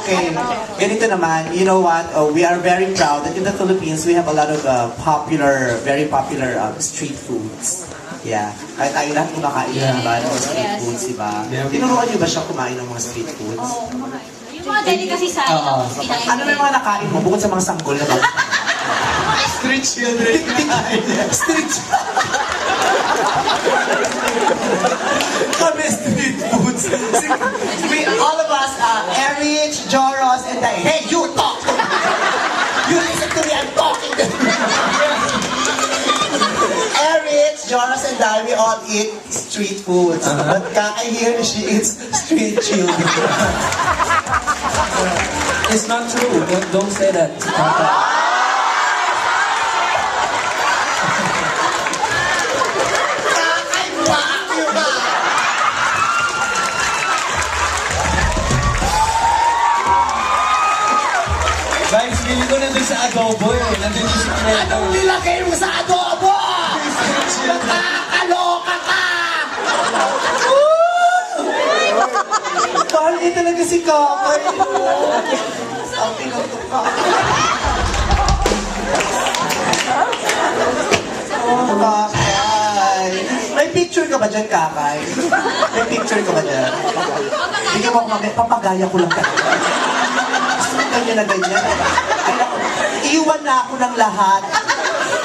Okay, ganito naman, you know what, uh, we are very proud that in the Philippines, we have a lot of uh, popular, very popular um, street foods. Yeah, kahit tayo lahat kumakain yeah. ba ng mga street Yes. foods, di ba? Yeah. Tinuruan niyo ba siya kumain ng mga street foods? Oo, kumakain. Yung mga delicacy sa ano, kinain Ano na yung mga nakain mo, bukod sa mga sanggol na ba? Street children. street Kami We, all of us, uh, Erich, Joros, and I, hey, you talk! you listen to me, I'm talking to you. Erich, Joros, and I, we all eat street foods. But Kakay here, she eats street children. It's not true. Don't, don't say that. Kakay, Guys, feeling ko nandun sa adobo eh. Nandun yung sikreto. Anong nilagay mo sa adobo? Nakakaloka ka! Mahal niya talaga si Kakay. Ang pinutok ka. Oh, Kakay. May picture ka ba dyan, Kakay? May picture ka ba dyan? Bigyan mo ako mamaya, papagaya ko lang ka. Ganyan na ganyan. Ay, naku, iwan na ako ng lahat.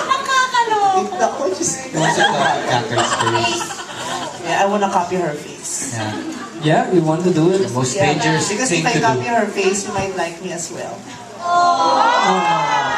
Nakakalok. Ako, just... Cacker's face. Yeah, I wanna copy her face. Yeah. Yeah, we want to do it. The most Yeah, dangerous because thing if I to copy do. her face, you might like me as well. Oh.